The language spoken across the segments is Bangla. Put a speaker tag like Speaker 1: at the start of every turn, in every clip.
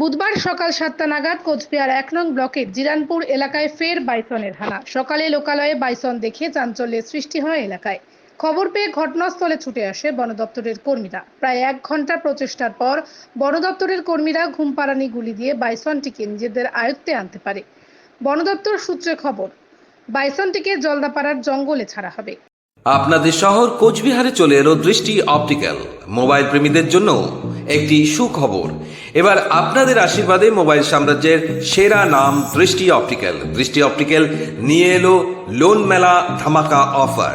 Speaker 1: বুধবার সকাল সাতটা নাগাদ কোচবিহার এক নং ব্লকের জিরানপুর এলাকায় ফের বাইসনের হানা। সকালে লোকালয়ে বাইসন দেখে চাঞ্চল্যের সৃষ্টি হয় এলাকায়। খবর পেয়ে ঘটনাস্থলে ছুটে আসে বন দপ্তরের কর্মীরা। প্রায় এক ঘণ্টা প্রচেষ্টার পর বন দপ্তরের কর্মীরা ঘুমপাড়ানি গুলি দিয়ে বাইসনটিকে নিজেদের আয়ত্তে আনতে পারে। বন দপ্তর সূত্রে খবর বাইসনটিকে জলদাপাড়ার জঙ্গলে ছাড়া হবে।
Speaker 2: আপনাদের শহর কোচবিহারে চলে এলো দৃষ্টি অপটিক্যাল। মোবাইল প্রেমীদের জন্য একটি সুখবর। এবার আপনাদের আশীর্বাদে মোবাইল সাম্রাজ্যের সেরা নাম দৃষ্টি অপটিক্যাল। দৃষ্টি অপটিক্যাল নিয়ে এলো লোন মেলা ধামাকা অফার।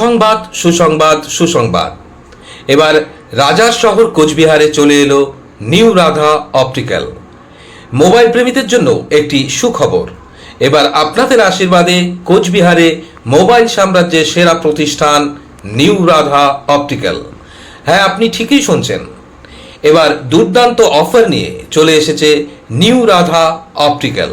Speaker 2: সংবাদ সুসংবাদ সুসংবাদ। এবার রাজার শহর কোচবিহারে চলে এলো নিউ রাধা অপটিক্যাল। মোবাইল প্রেমীদের জন্য একটি সুখবর। এবার আপনাদের আশীর্বাদে কোচবিহারে মোবাইল সাম্রাজ্যের সেরা প্রতিষ্ঠান নিউ রাধা অপটিক্যাল। হ্যাঁ আপনি ঠিকই শুনছেন। এবার দুর্দান্ত অফার নিয়ে চলে এসেছে নিউ রাধা অপটিক্যাল।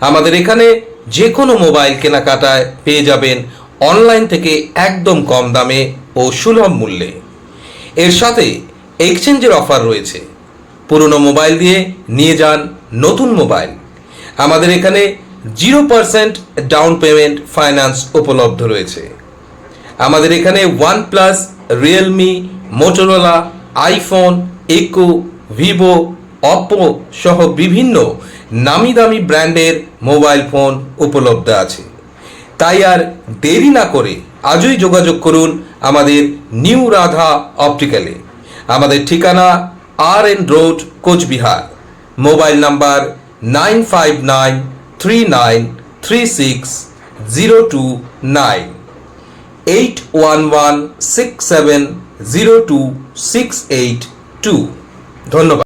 Speaker 2: আমাদের এখানে যে কোনো মোবাইল কেনাকাটায় পেয়ে যাবেন অনলাইন থেকে একদম কম দামে ও সুলভ মূল্যে। এর সাথে এক্সচেঞ্জের অফার রয়েছে। পুরনো মোবাইল দিয়ে নিয়ে যান নতুন মোবাইল। আমাদের এখানে zero percent down payment finance উপলব্ধ রয়েছে। আমাদের এখানে ওয়ানপ্লাস, রিয়েলমি, মোটোরোলা, আইফোন, ইকো, ভিভো অপো সহ বিভিন্ন নামি দামি ব্র্যান্ডের মোবাইল ফোন উপলব্ধ আছে। তাই আর দেরি না করে আজই যোগাযোগ করুন আমাদের নিউ রাধা অপটিক্যালে। আমাদের ঠিকানা R N road Cooch Behar. Mobile number nine five nine three nine three six zero two nine. Eight one one six seven zero two six eight two. ধন্যবাদ।